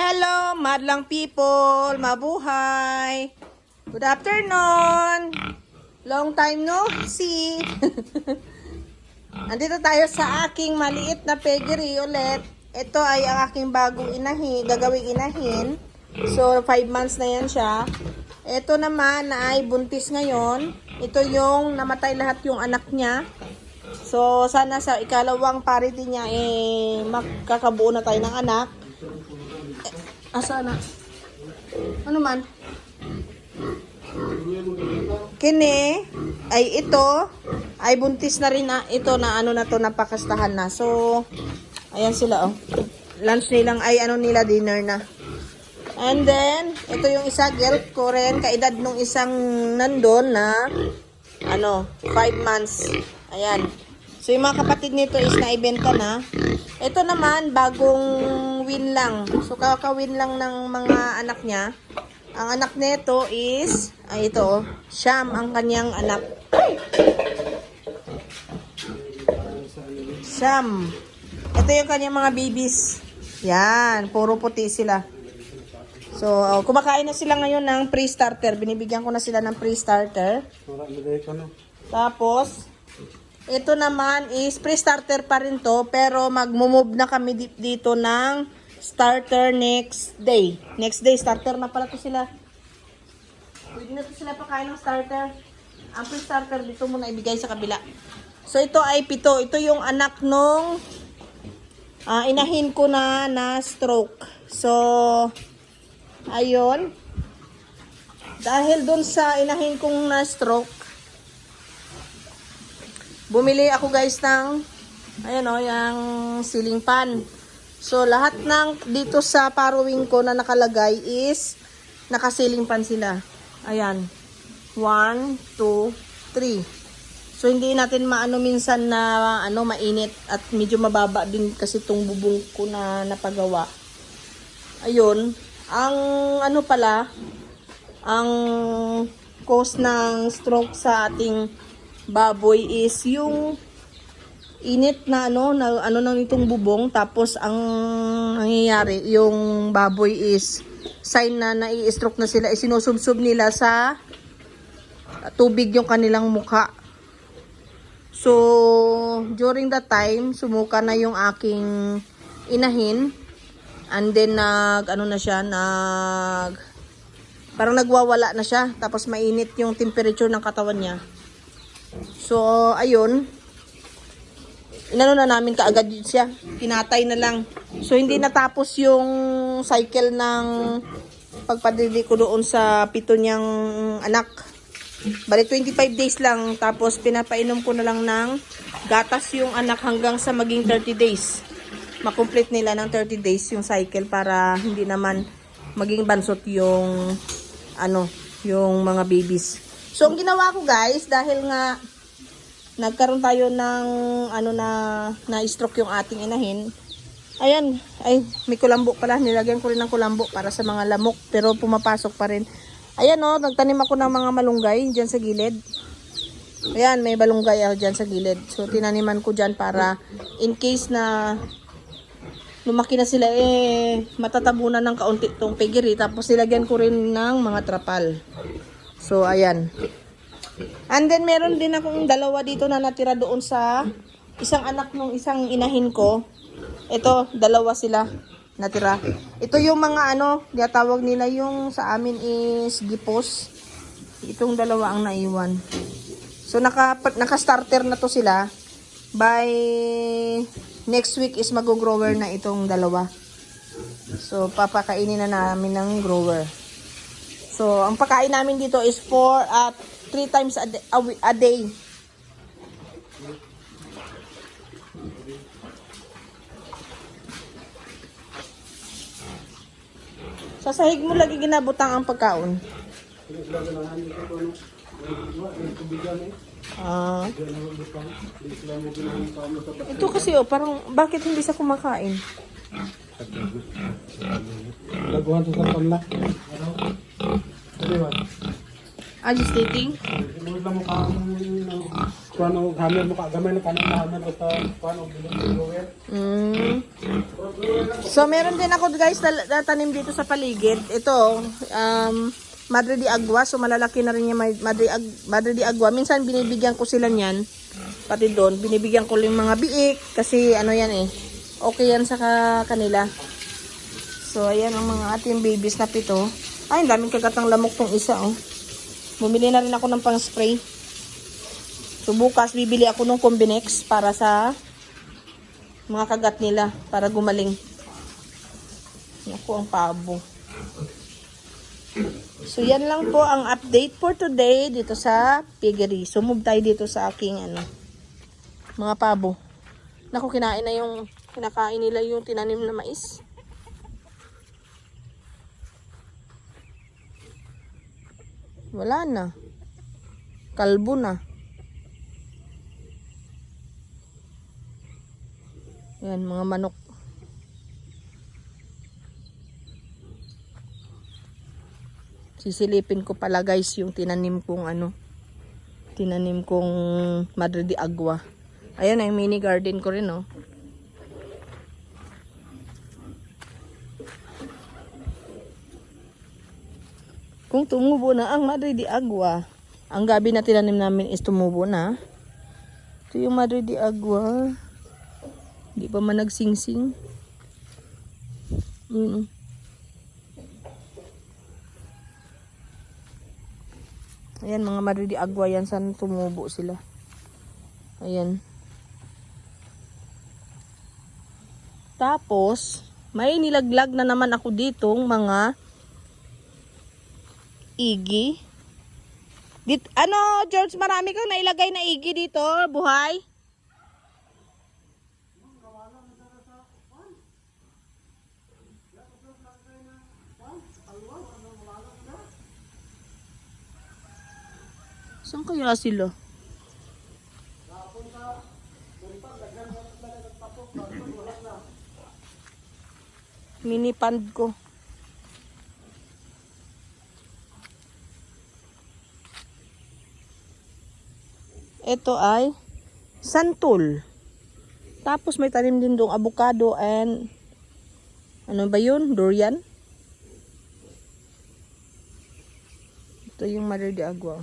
Hello, madlang people! Mabuhay! Good afternoon! Long time no see! Andito tayo sa aking maliit na piggery ulit. Ito ay ang aking bagong inahin, gagawing inahin. So, 5 months na yan siya. Ito naman ay buntis ngayon. Ito yung namatay lahat yung anak niya. So, sana sa ikalawang parity niya, eh, makakabuo na tayo ng anak. Asa na? Ano man? Kini, ay ito, ay buntis na rin na, ito na ano na to, napakastahan na. So, ayan sila, oh. Lunch nilang, ay ano nila, dinner na. And then, ito yung isa, girl ko rin, kaedad nung isang nandun na, ano, 5 months. Ayan. So, yung mga kapatid nito is naibenta na. Ito naman, bagong win lang. So, kakawin lang ng mga anak niya. Ang anak nito is, ay ito, oh, Sham, ang kanyang anak. Sham. Ito yung kanyang mga babies. Yan, puro puti sila. So, oh, kumakain na sila ngayon ng pre-starter. Binibigyan ko na sila ng pre-starter. Tapos, ito naman is pre-starter pa rin to, pero mag-move na kami di- dito ng starter next day. Next day, starter na pala to sila. Pwede na to sila pakain ng starter. Ang pre-starter dito muna ibigay sa kabila. So, ito ay pito. Ito yung anak nung ah, inahin ko na na stroke. So, ayun. Dahil dun sa inahin kong na stroke, Bumili ako guys ng ayan o, yung ceiling fan. So lahat ng dito sa paruwing ko na nakalagay is naka-ceiling fan sila. Ayan. 1 2 3. So hindi natin maano minsan na ano mainit at medyo mababa din kasi tong bubong ko na napagawa. Ayun, ang ano pala ang cause ng stroke sa ating baboy is yung init na ano na ano nang itong bubong tapos ang nangyayari yung baboy is sign na nai-stroke na sila isinusubsob nila sa tubig yung kanilang mukha so during that time sumuka na yung aking inahin and then nag ano na siya nag parang nagwawala na siya tapos mainit yung temperature ng katawan niya So, ayun. Inano na namin kaagad siya. Pinatay na lang. So, hindi natapos yung cycle ng pagpadili ko doon sa pito niyang anak. Bali, 25 days lang. Tapos, pinapainom ko na lang ng gatas yung anak hanggang sa maging 30 days. Makomplete nila ng 30 days yung cycle para hindi naman maging bansot yung ano, yung mga babies. So, ang ginawa ko guys, dahil nga nagkaroon tayo ng ano na na-stroke yung ating inahin. Ayan, ay may kulambo pala. Nilagyan ko rin ng kulambo para sa mga lamok pero pumapasok pa rin. Ayan oh, nagtanim ako ng mga malunggay diyan sa gilid. Ayan, may balunggay ako diyan sa gilid. So tinaniman ko diyan para in case na lumaki na sila eh matatabunan ng kaunti tong piggery tapos nilagyan ko rin ng mga trapal. So ayan. And then meron din akong dalawa dito na natira doon sa isang anak ng isang inahin ko. Ito, dalawa sila natira. Ito yung mga ano, tawag nila yung sa amin is gipos. Itong dalawa ang naiwan. So naka naka-starter na to sila. By next week is mag-grower na itong dalawa. So papakainin na namin ng grower. So ang pagkain namin dito is 4 at 3 times a day, a, day. Sa sahig mo lagi ginabutang ang pagkaon. Ah. Ito kasi oh, parang bakit hindi sa kumakain? Laguhan sa na. Ano ba? Are you stating? Mo mo ka na kanan na hammer basta kuan o bilog bilog Mm. Pero So, meron din ako guys na, tanim dito sa paligid. Ito, um, Madre de Agua. So, malalaki na rin yung Mad- Madre, Ag- Madre de Agua. Minsan, binibigyan ko sila niyan. Pati doon, binibigyan ko yung mga biik. Kasi, ano yan eh. Okay yan sa ka- kanila. So, ayan ang mga ating babies na pito. Ay, daming kagatang lamok tong isa, oh. Bumili na rin ako ng pang-spray. So, bukas, bibili ako ng Combinex para sa mga kagat nila para gumaling. Naku, ang pabo. So, yan lang po ang update for today dito sa piggery. So, move tayo dito sa aking ano, mga pabo. Naku, kinain na yung, kinakain nila yung tinanim na mais. Wala na. Kalbo na. Yan, mga manok. Sisilipin ko pala guys yung tinanim kong ano. Tinanim kong Madre de Agua. Ayan, yung mini garden ko rin oh. Kung tumubo na ang Madre de Agua, ang gabi na tinanim namin is tumubo na. Ito yung Madre de Agua. Hindi pa man nagsingsing. Mm. Ayan, mga Madre de Agua yan. Saan tumubo sila. Ayan. Tapos, may nilaglag na naman ako ditong mga igi. Dit ano, George, marami kang nailagay na igi dito, buhay? Saan kaya sila? Mini pond ko. Ito ay santol. Tapos may tanim din dong avocado and ano ba yun? Durian. Ito yung Mother de Agua.